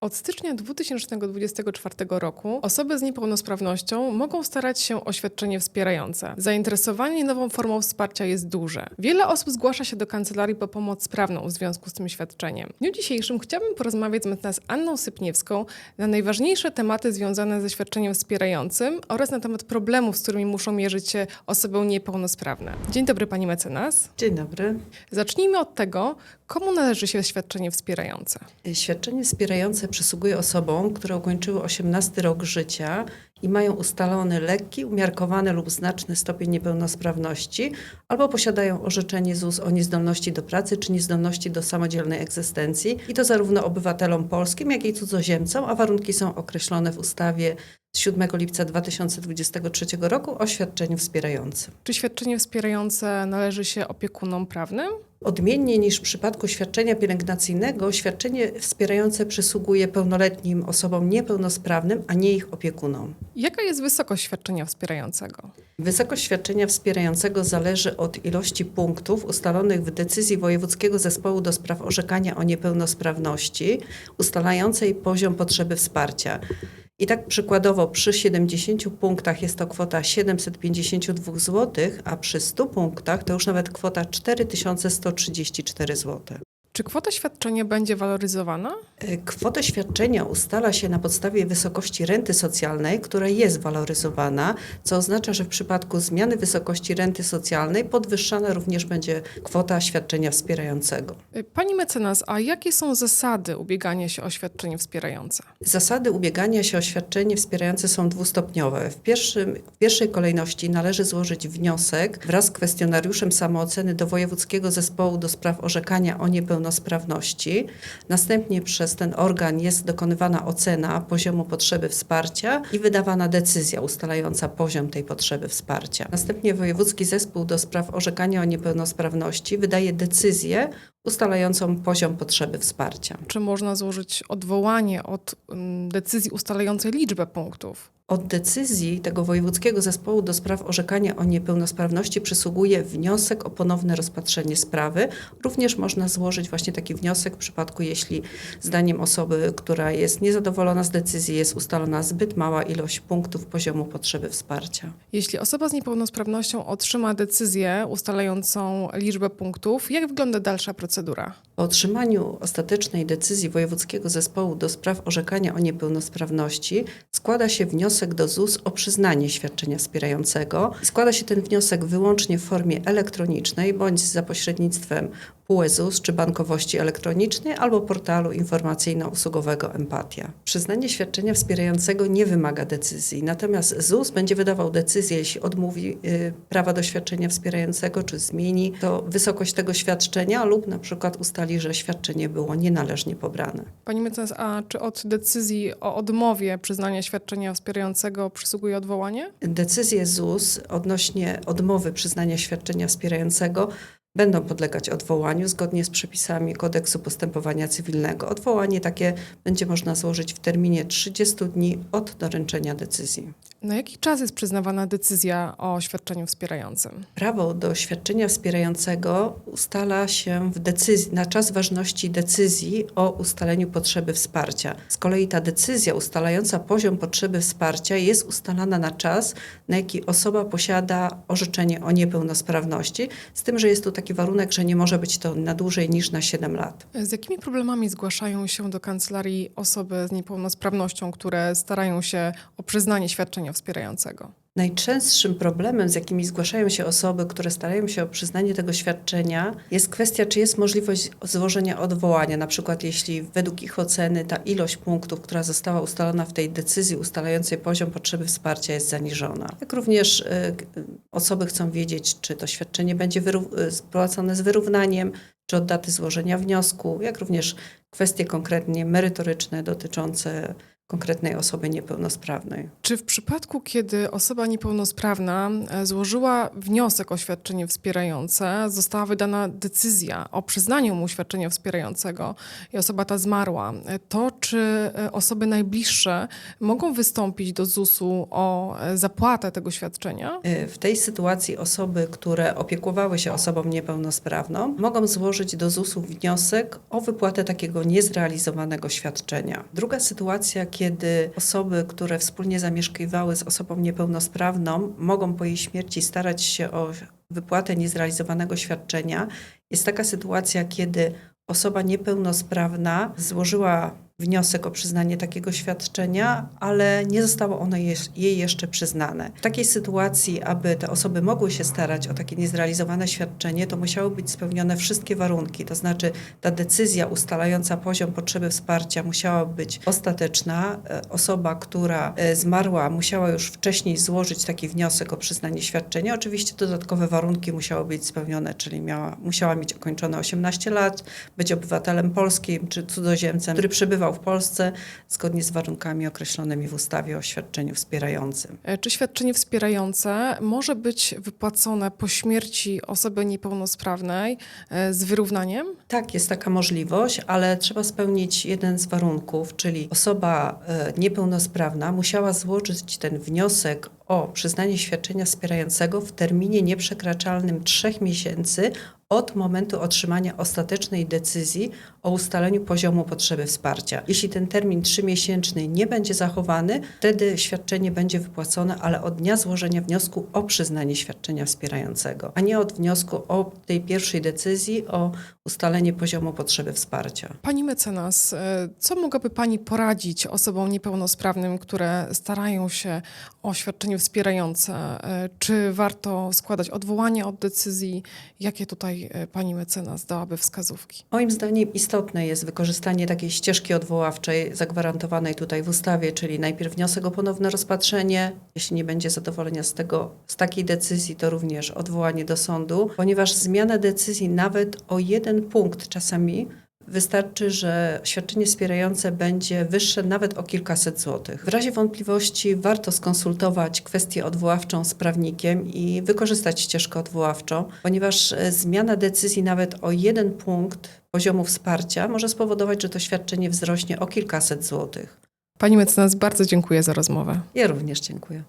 Od stycznia 2024 roku osoby z niepełnosprawnością mogą starać się o świadczenie wspierające. Zainteresowanie nową formą wsparcia jest duże. Wiele osób zgłasza się do kancelarii po pomoc prawną w związku z tym świadczeniem. W dniu dzisiejszym chciałabym porozmawiać z mecenas Anną Sypniewską na najważniejsze tematy związane ze świadczeniem wspierającym oraz na temat problemów, z którymi muszą mierzyć się osoby niepełnosprawne. Dzień dobry pani mecenas. Dzień dobry. Zacznijmy od tego, komu należy się świadczenie wspierające. Świadczenie wspierające przysługuje osobom, które ukończyły 18 rok życia i mają ustalony lekki, umiarkowany lub znaczny stopień niepełnosprawności albo posiadają orzeczenie ZUS o niezdolności do pracy czy niezdolności do samodzielnej egzystencji i to zarówno obywatelom polskim, jak i cudzoziemcom, a warunki są określone w ustawie z 7 lipca 2023 roku o świadczeniu wspierającym. Czy świadczenie wspierające należy się opiekunom prawnym? Odmiennie niż w przypadku świadczenia pielęgnacyjnego, świadczenie wspierające przysługuje pełnoletnim osobom niepełnosprawnym, a nie ich opiekunom. Jaka jest wysokość świadczenia wspierającego? Wysokość świadczenia wspierającego zależy od ilości punktów ustalonych w decyzji Wojewódzkiego Zespołu do spraw orzekania o niepełnosprawności, ustalającej poziom potrzeby wsparcia. I tak przykładowo przy 70 punktach jest to kwota 752 zł, a przy 100 punktach to już nawet kwota 4134 zł. Czy kwota świadczenia będzie waloryzowana? Y, Kwotę świadczenia ustala się na podstawie wysokości renty socjalnej, która jest waloryzowana, co oznacza, że w przypadku zmiany wysokości renty socjalnej podwyższana również będzie kwota świadczenia wspierającego. Y, Pani mecenas, a jakie są zasady ubiegania się o świadczenie wspierające? Zasady ubiegania się o świadczenie wspierające są dwustopniowe. W, pierwszym, w pierwszej kolejności należy złożyć wniosek wraz z kwestionariuszem samooceny do Wojewódzkiego Zespołu do spraw orzekania o niepełnosprawności. Następnie przez ten organ jest dokonywana ocena poziomu potrzeby wsparcia i wydawana decyzja ustalająca poziom tej potrzeby wsparcia. Następnie Wojewódzki Zespół do spraw orzekania o niepełnosprawności wydaje decyzję ustalającą poziom potrzeby wsparcia. Czy można złożyć odwołanie od mm, decyzji ustalającej liczbę punktów? Od decyzji tego Wojewódzkiego Zespołu do spraw orzekania o niepełnosprawności przysługuje wniosek o ponowne rozpatrzenie sprawy. Również można złożyć właśnie taki wniosek w przypadku, jeśli zdaniem osoby, która jest niezadowolona z decyzji, jest ustalona zbyt mała ilość punktów poziomu potrzeby wsparcia. Jeśli osoba z niepełnosprawnością otrzyma decyzję ustalającą liczbę punktów, jak wygląda dalsza procedura? Po otrzymaniu ostatecznej decyzji Wojewódzkiego Zespołu do spraw orzekania o niepełnosprawności składa się wniosek do ZUS o przyznanie świadczenia wspierającego. Składa się ten wniosek wyłącznie w formie elektronicznej bądź za pośrednictwem PUE ZUS czy bankowości elektronicznej albo portalu informacyjno-usługowego Empatia. Przyznanie świadczenia wspierającego nie wymaga decyzji, natomiast ZUS będzie wydawał decyzję, jeśli odmówi y, prawa do świadczenia wspierającego czy zmieni to wysokość tego świadczenia lub na przykład ustali, że świadczenie było nienależnie pobrane. Pani mecenas, a czy od decyzji o odmowie przyznania świadczenia wspierającego przysługuje odwołanie? Decyzje ZUS odnośnie odmowy przyznania świadczenia wspierającego będą podlegać odwołaniu zgodnie z przepisami kodeksu postępowania cywilnego. Odwołanie takie będzie można złożyć w terminie 30 dni od doręczenia decyzji. Na jaki czas jest przyznawana decyzja o świadczeniu wspierającym? Prawo do świadczenia wspierającego ustala się w decyzji, na czas ważności decyzji o ustaleniu potrzeby wsparcia. Z kolei ta decyzja ustalająca poziom potrzeby wsparcia jest ustalana na czas, na jaki osoba posiada orzeczenie o niepełnosprawności, z tym, że jest tu taki warunek, że nie może być to na dłużej niż na 7 lat. Z jakimi problemami zgłaszają się do kancelarii osoby z niepełnosprawnością, które starają się o przyznanie świadczenia wspierającego? Najczęstszym problemem, z jakimi zgłaszają się osoby, które starają się o przyznanie tego świadczenia, jest kwestia, czy jest możliwość złożenia odwołania. Na przykład, jeśli według ich oceny ta ilość punktów, która została ustalona w tej decyzji ustalającej poziom potrzeby wsparcia jest zaniżona. Jak również y, k- osoby chcą wiedzieć, czy to świadczenie będzie y, spłacone z wyrównaniem, czy od daty złożenia wniosku, jak również kwestie konkretnie merytoryczne dotyczące konkretnej osoby niepełnosprawnej. Czy w przypadku, kiedy osoba niepełnosprawna e, złożyła wniosek o świadczenie wspierające, została wydana decyzja o przyznaniu mu świadczenia wspierającego i osoba ta zmarła, e, to czy e, osoby najbliższe mogą wystąpić do ZUS-u o zapłatę tego świadczenia? W tej sytuacji osoby, które opiekowały się osobą niepełnosprawną, mogą złożyć do ZUS-u wniosek o wypłatę takiego niezrealizowanego świadczenia. Druga sytuacja, kiedy osoby, które wspólnie zamieszkiwały z osobą niepełnosprawną, mogą po jej śmierci starać się o wypłatę niezrealizowanego świadczenia, jest taka sytuacja, kiedy osoba niepełnosprawna złożyła wniosek o przyznanie takiego świadczenia, ale nie zostało ono jej jeszcze przyznane. W takiej sytuacji, aby te osoby mogły się starać o takie niezrealizowane świadczenie, to musiały być spełnione wszystkie warunki, to znaczy ta decyzja ustalająca poziom potrzeby wsparcia musiała być ostateczna. E, Osoba, która e, zmarła, musiała już wcześniej złożyć taki wniosek o przyznanie świadczenia. Oczywiście dodatkowe warunki musiały być spełnione, czyli miała, musiała mieć ukończone 18 lat, być obywatelem polskim czy cudzoziemcem, który przebywał w Polsce zgodnie z warunkami określonymi w ustawie o świadczeniu wspierającym. E, Czy świadczenie wspierające może być wypłacone po śmierci osoby niepełnosprawnej e, z wyrównaniem? Tak, jest taka możliwość, ale trzeba spełnić jeden z warunków, czyli osoba e, niepełnosprawna musiała złożyć ten wniosek o przyznanie świadczenia wspierającego w terminie nieprzekraczalnym trzech miesięcy od momentu otrzymania ostatecznej decyzji o ustaleniu poziomu potrzeby wsparcia. Jeśli ten termin trzymiesięczny nie będzie zachowany, wtedy świadczenie będzie wypłacone, ale od dnia złożenia wniosku o przyznanie świadczenia wspierającego, a nie od wniosku o tej pierwszej decyzji o ustalenie poziomu potrzeby wsparcia. Pani mecenas, e, co mogłaby Pani poradzić osobom niepełnosprawnym, które starają się o świadczenie wspierające? E, Czy warto składać odwołanie od decyzji? Jakie tutaj e, Pani mecenas dałaby wskazówki? Moim zdaniem istotne jest wykorzystanie takiej ścieżki odwoławczej zagwarantowanej tutaj w ustawie, czyli najpierw wniosek o ponowne rozpatrzenie, jeśli nie będzie zadowolenia z tego, z takiej decyzji, to również odwołanie do sądu, ponieważ zmiana decyzji nawet o jeden punkt czasami Wystarczy, że świadczenie wspierające będzie wyższe nawet o kilkaset złotych. W razie wątpliwości warto skonsultować kwestię odwoławczą z prawnikiem i wykorzystać ścieżkę odwoławczą, ponieważ e, zmiana decyzji nawet o jeden punkt poziomu wsparcia może spowodować, że to świadczenie wzrośnie o kilkaset złotych. Pani mecenas, bardzo dziękuję za rozmowę. Ja również dziękuję.